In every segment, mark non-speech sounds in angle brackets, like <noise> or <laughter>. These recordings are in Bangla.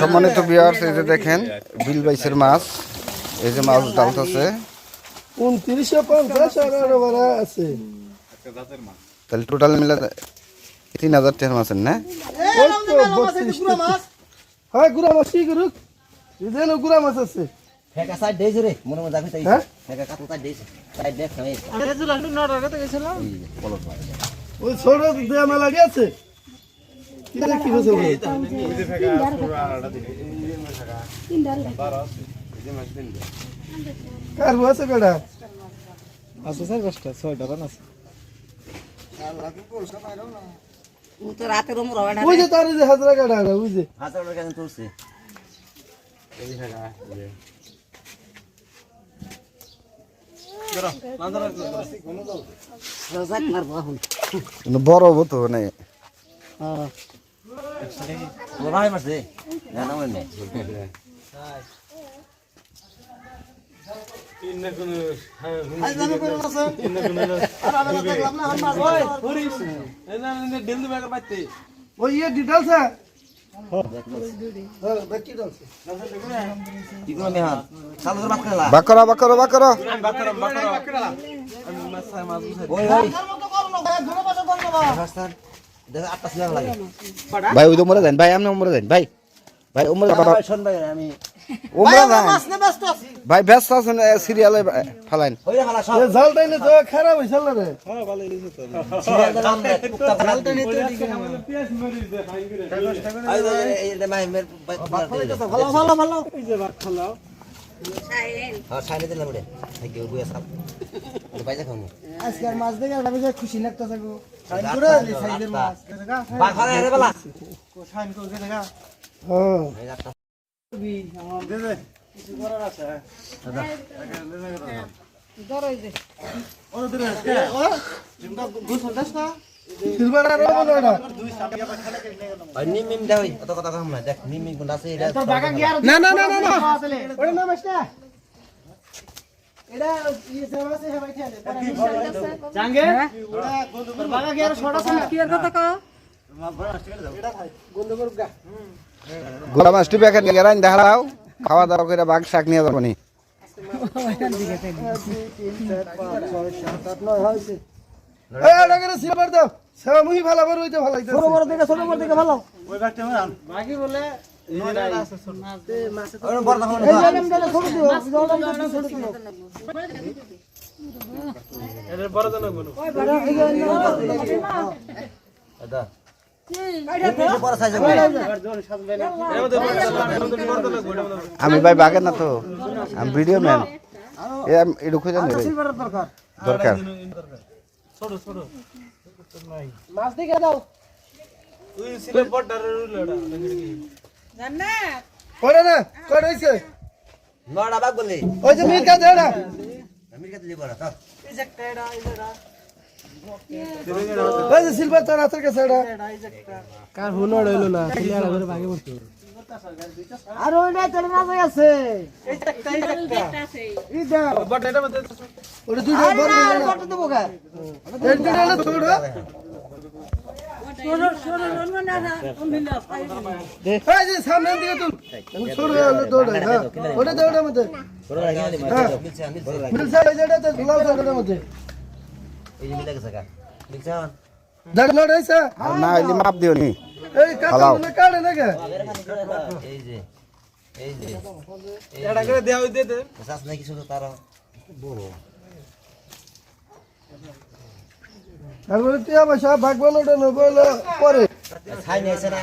সম্মানিত বিয়ার্স এই যে দেখেন বিল বাইসের মাছ। এই যে মাছ ডালতেছে। উনত্রিশশো পঞ্চাশ আছে। তাহলে টোটাল মিলে তিন হাজার টাকার মাছের না? ওই তো বত্রিশ হ্যাঁ গুড়া মাছ কি করুক যেন গুড়া মাছ আছে। হ্যাঁ? ওই ছোট দেয়া মেলা গেছে কি ওগুলো? কার বউ আছে কটা তো রাতের ওমর হবে না ওই যে তার হাজরা কাটা যে। হাজার কেন তুলছে? বড় হব তো ও ভাই মারছে না না মানে ইয়ে হ্যাঁ বাত খেলা বাকরা বাকরা বাকরা ভাই ওই তো মরে যান। ভাই আপনি মরে যান। ভাই ভাই উমরে ভাই শোন ভাই আমি উমরে যান। ভাই ব্যস্ত আছেন সিরিয়ালে ফালাইন। তো খারাপ রে সিরিয়াল নাম দে কুত্তা জাল টানে আই হ্যাঁ সাইনে আজকের মাছ দেখে আমি যে খুশি লাগতেছে গো। সাইজের মাছ। বাঘ হারা রে বালা। হ্যাঁ। এই একটা সিলভার আর বলো এটা। ওই নিম নিম দাও অত কথা কম না দেখ নিম নিম কোনটা আছে এটা না না না না না। ওটা না মাছ এটা ইয়ে সেবা আছে সবাই খেলে জাঙ্গে ওটা বাগা গিয়ার ছড়া আছে। কি আর কথা কও গন্ধ করুক গা গোলা মাছটি প্যাকেট নিয়ে গেলেন দেখাও খাওয়া দাওয়া করে বাঘ শাক নিয়ে যাব নি। ভালো বড় হইতে ভালো হইতে ছোট বড় দিকে ছোট বড় দিকে ভালো। ওই বড় দেখো এই জায়গায় গেলে ছোট দিও। জলটা দিও। ছোট দিও। এটা এটা বড় সাইজ হবে আমি ভাই বাঘের না তো। আমি ভিডিও ম্যান। এ আমি একটু খুঁজে নেবে সিলভারের দরকার দরকার মাছ দিকে দাও। ওরে না? কই রইছে নড়া বাগ বলে ওই যে মির কাছে এটা আমি কে দিলি বড় তো ওই যে সিলভার তার হাতের কাছে এটা কার হুনর হইল না? ক্লিয়ার করে ভাগে পড়তে আর ওই না তোর মাঝে আছে। মাপ দিও নি। এই কাটা মনে কাটে না কে এই যে এই যে এটা করে দেয়া হই দে দে নাই কিছু তো তার বড় তারপরে টিয়া পয়সা ভাগ বলোটা নেব হলো পরে। ছাই নাই আছে না।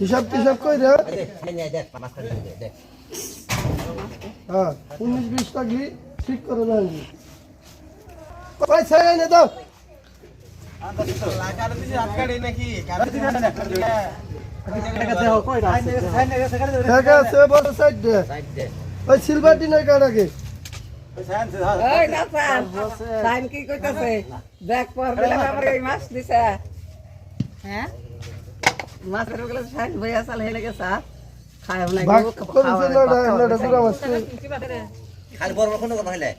হিসাব টিসাব কই রে? ছাই নাই দেখ কাটি দে দেখ। হ্যাঁ উনিশ বিশ টাকি ঠিক করে দেন। পয়সা এনে দাও টাকা আছে বড় সাইড দে সাইড দে ওই সিলভার টিনের কাটাকে ওই কি কইতাছে ব্যাগ পর দিলে আমার এই মাছ দিছে হ্যাঁ মাছেরগুলো সাইন ভইয়া চাল হেলে গেছে খায় না ভাগ করেছে লড়া লড়া গুড়া মাছ খালি বড় বড় কোন কথা হইলে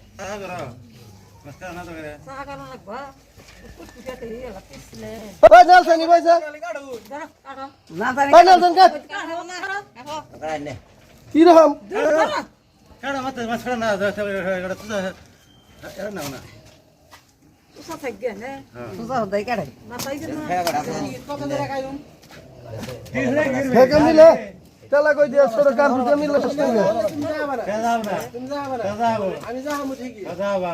চা কারণ লাগবা ওই নেলসন নি বইছে। না জানি ওই নেলসন কাট কাড়াই নে কি রকম? এড়া মাথা মাছ না এটা তো এড়া না না সুজা দেই কাড়ে ফেকে মিলে তেলা কই দিয়া ছোট কার মিলে না তুমি যাবা আমি যাব ঠিকই যাবা।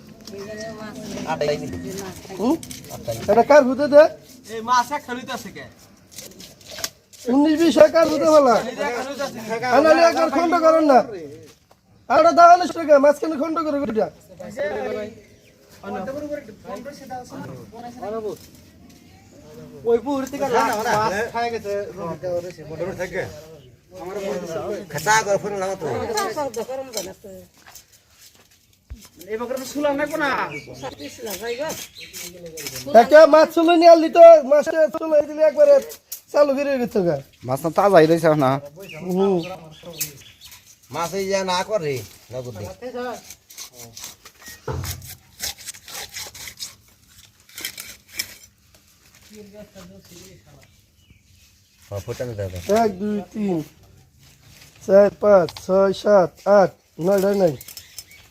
খালি তো আছে কে উনিশ বিশ কার ভূতে বলা? আনালি একবার খন্ড করেন না। আর ওটা দাও না টাকা মাঝখানে খন্ড করে ওইটা ওই পুকুর থেকে মাছ খাই গেছে মোটামুটি খাতা করে ফোন লাগা তো এবার তো শুলাম না কোনা একটা মাছ চলে নিয়ে আনলি তো মাছটা চলে দিলে একবারে চালু করে গেছে মাছ না তাজাই রয়েছে না। মাছ এই যা না করে না বুদ্ধি। ফুটানো দাও এক দুই তিন চার পাঁচ ছয় সাত আট নয় নয় নয়।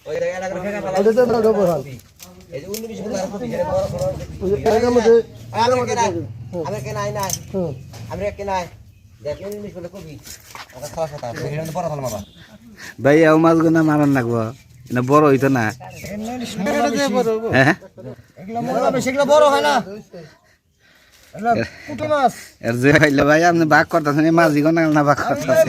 ওই এরা করে ফেকা ফেলা ওটা তো দাও বহাল এই যে উনি বিশগুলো আর কত ঘিরে বড় বড় ওই যে এটার মধ্যে আমি কেন আমি কেন আই নাই হুম আমি কেন আই দেখ উনি বিশগুলো কবি ওটা খাওয়া সাথে ঘিরে বড় ফল মাবা ভাই এও মাছগুলো মারান লাগবো। না বড় হইতো না। হ্যাঁ? সেগুলো বড় হয় না। এর যে হইলে ভাই আপনি বাঘ করতেছেন মাঝি কোন না বাঘ করতেছেন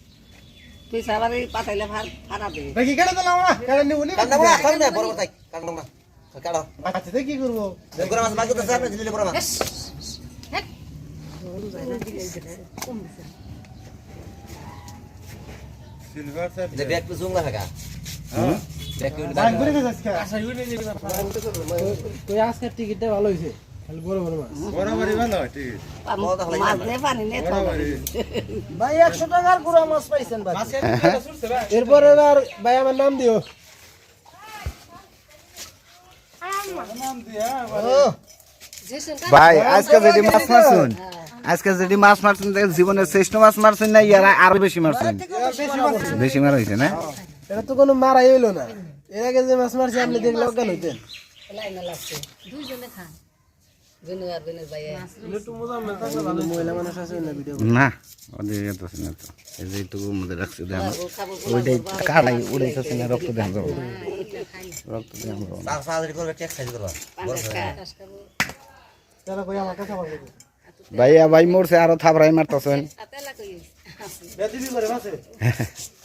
তুই সাবারে পাঠাইলে ভাত ফারা দে। দেখি কেটে দিলাম না কেটে নিব নি কান্না বড় খাই না বড় বড় কান্না না কাড়ো আচ্ছা কি করব? গরম মাছ বাকি তো সামনে দিলে বড় মাছ। সিলভার সাইড যে ব্যাগ তো জুমলা থাকা ব্যাগ কি বাইক ঘুরে আজকে। তুই আজকে টিকিটটা ভালো হয়েছে। ভাই একশো টাকার গুড়া মাছ পাইছেন ভাই। এরপরে আর ভাই আমার নাম দিও। ভাই আজকে যদি মাছ মারছুন আজকে যদি মাছ মারছুন জীবনের শ্রেষ্ঠ মাছ মারছুন না ইয়ারা আরও বেশি মারছুন বেশি মার হয়েছে না? এটা তো কোনো মারাই হইল না। এর আগে যে মাছ মারছি আপনি দেখলে অজ্ঞান হইতেন। লাগছে দুইজনে খান। না ভিডিও না ওদের এত আছে না তো। এই যে এইটুকু মধ্যে রাখছে ওইটাই কাটাই উড়াইতেছে না রক্ত দেন রক্ত পাবে ভাইয়া ভাই মরছে আরও থাবরাই মারতেছেন। <laughs>